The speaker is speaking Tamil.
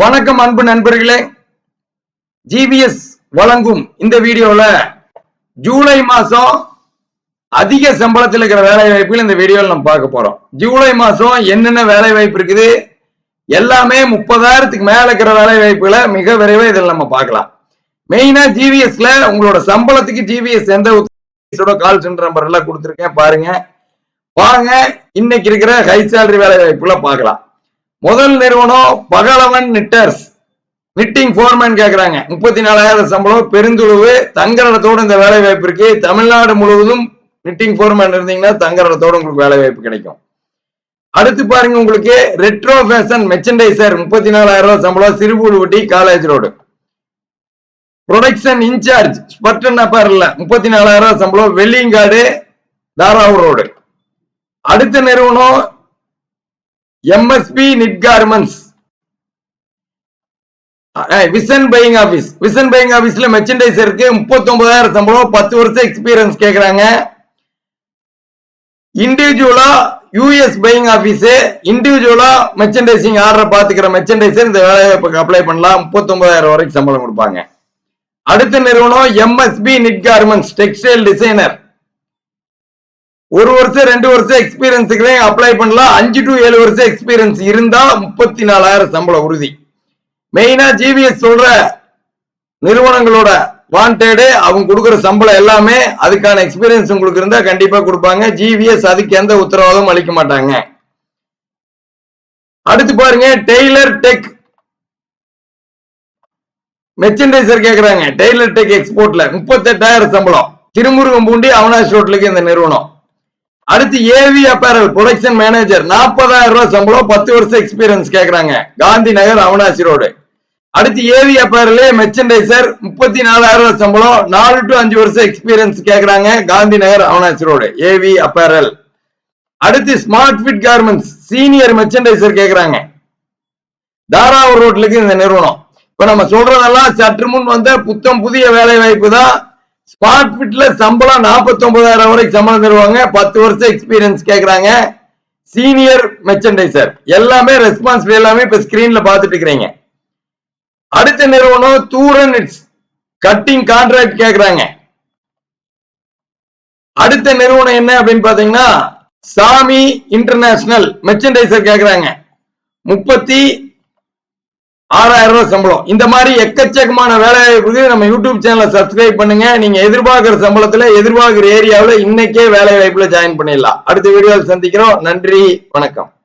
வணக்கம் அன்பு நண்பர்களே. ஜிபிஎஸ் வழங்கும் இந்த வீடியோல ஜூலை மாசம் அதிக சம்பளத்தில் இருக்கிற வேலை வாய்ப்புகள் இந்த வீடியோவில் நம்ம பார்க்க போறோம். ஜூலை மாசம் என்னென்ன வேலை வாய்ப்பு இருக்குது? எல்லாமே முப்பதாயிரத்துக்கு மேல இருக்கிற வேலை வாய்ப்புகளை மிக விரைவாக இதில் நம்ம பார்க்கலாம். மெயினா ஜிபிஎஸ்ல உங்களோட சம்பளத்துக்கு ஜிவிஎஸ் எந்த கால் சென்டர் நம்பர் எல்லாம் கொடுத்துருக்கேன் பாருங்க. வாங்க இன்னைக்கு இருக்கிற ஹை சேலரி வேலை வாய்ப்புகளை பார்க்கலாம். முதல் நிறுவனம் பகலவன் நிட்டர்ஸ். நிட்டிங் ஃபோர்மேன் கேட்குறாங்க முப்பத்தி நாலாயிரம் சம்பளம் பெருந்துழுவு தங்கரடத்தோடு இந்த வேலை வாய்ப்பு இருக்கு தமிழ்நாடு முழுவதும் நிட்டிங் ஃபோர்மேன் இருந்தீங்கன்னா தங்கரடத்தோடு உங்களுக்கு வேலை வாய்ப்பு கிடைக்கும். அடுத்து பாருங்க உங்களுக்கு ரெட்ரோ ஃபேஷன் மெச்சண்டைசர் முப்பத்தி நாலாயிரம் ரூபாய் சம்பளம் Sirupuluvatti college road production incharge Spartan அப்பர்ல முப்பத்தி நாலாயிரம் ரூபாய் சம்பளம் வெள்ளியங்காடு தாராவூர் ரோடு அடுத்த நிறுவனம் MSP knit garments vision buying office vision buying ஆஃபீஸில் மெர்ச்சன்டைசருக்கு முப்பத்தொன்பதாயிரம் சம்பளம் பத்து வருஷம் எக்ஸ்பீரியன்ஸ் கேட்குறாங்க இண்டிவிஜுவலா யூஎஸ் பையிங் ஆஃபீஸு இண்டிவிஜுவலா மெர்ச்சன்டைசிங் ஆர்டர் பாத்துக்கிற மெர்ச்சன்டைசர் இந்த வேலைவாய்ப்புக்கு அப்ளை பண்ணலாம். முப்பத்தொன்பதாயிரம் வரைக்கும் சம்பளம் கொடுப்பாங்க. அடுத்த நிறுவனம் MSP knit garments textile designer ஒரு வருஷம் ரெண்டு வருஷம் எக்ஸ்பீரியன்ஸுக்கு அப்ளை பண்ணலாம். அஞ்சு டு ஏழு வருஷம் எக்ஸ்பீரியன்ஸ் இருந்தா முப்பத்தி நாலாயிரம் சம்பளம் உறுதி மெயினா ஜிவிஎஸ் சொல்ற நிறுவனங்களோட வாண்டடு அவங்க கொடுக்குற சம்பளம் எல்லாமே அதுக்கான எக்ஸ்பீரியன்ஸ் உங்களுக்கு இருந்தா கண்டிப்பா கொடுப்பாங்க. ஜிவிஎஸ் அதுக்கு எந்த உத்தரவாதமும் அளிக்க மாட்டாங்க. அடுத்து பாருங்க டெய்லர் டெக் மெர்ச்சன்டைசர் கேக்குறாங்க. டெய்லர் டெக் எக்ஸ்போர்ட்ல முப்பத்தெட்டாயிரம் சம்பளம். திருமுருகம் பூண்டி அவனாஷ் ரோட்லுக்கு இந்த நிறுவனம். அடுத்து ஏவி அப்பேரல் ப்ரொடக்ஷன் மேனேஜர் நாற்பதாயிரம் ரூபாய் சம்பளம் பத்து வருஷம் எக்ஸ்பீரியன்ஸ் கேட்கறாங்க காந்தி நகர் அவனாசி ரோடு. அடுத்து ஏவி அப்பேரல் மெர்ச்சன்டைசர் முப்பத்தி நாலாயிரம் ரூபாய் சம்பளம் நாலு டு அஞ்சு வருஷம் எக்ஸ்பீரியன்ஸ் கேட்கறாங்க Gandhi Nagar Avinashi road. AV apparel அடுத்து smart fit garments senior merchandiser கேட்கறாங்க தாராவூர் ரோட்லுக்கு இந்த நிறுவனம். இப்ப நம்ம சொல்றதெல்லாம் சற்று முன் வந்த புத்தம் புதிய வேலை வாய்ப்பு தான். ஸ்மார்ட் ஃபிட்ல சம்பளம் நாற்பத்தி ஒன்பதாயிரம் வரைக்கும் சம்பளம் தருவாங்க. பத்து வருஷம் எக்ஸ்பீரியன்ஸ் கேட்குறாங்க சீனியர் மெர்ச்சன்டைசர் எல்லாமே ரெஸ்பான்சிபிள் எல்லாமே இப்ப ஸ்கிரீன்ல பாத்துட்டு இருக்கிறீங்க. அடுத்த நிறுவனம் தூரன் இட்ஸ் கட்டிங் கான்ட்ராக்ட் கேக்குறாங்க. அடுத்த நிறுவனம் என்ன அப்படின்னு பாத்தீங்கன்னா சாமி இன்டர்நேஷனல் மெர்ச்சன்டைசர் கேக்குறாங்க. முப்பத்தி ஆறாயிரம் ரூபாய் சம்பளம். இந்த மாதிரி எக்கச்சக்கமான வேலை வாய்ப்புக்கு நம்ம யூடியூப் சேனலை சப்ஸ்கிரைப் பண்ணுங்க. நீங்க எதிர்பார்க்கிற சம்பளத்துல எதிர்பார்க்கிற ஏரியாவில் இன்னைக்கே வேலை வாய்ப்புல ஜாயின் பண்ணிடலாம். அடுத்த வீடியோவில் சந்திக்கிறோம். நன்றி. வணக்கம்.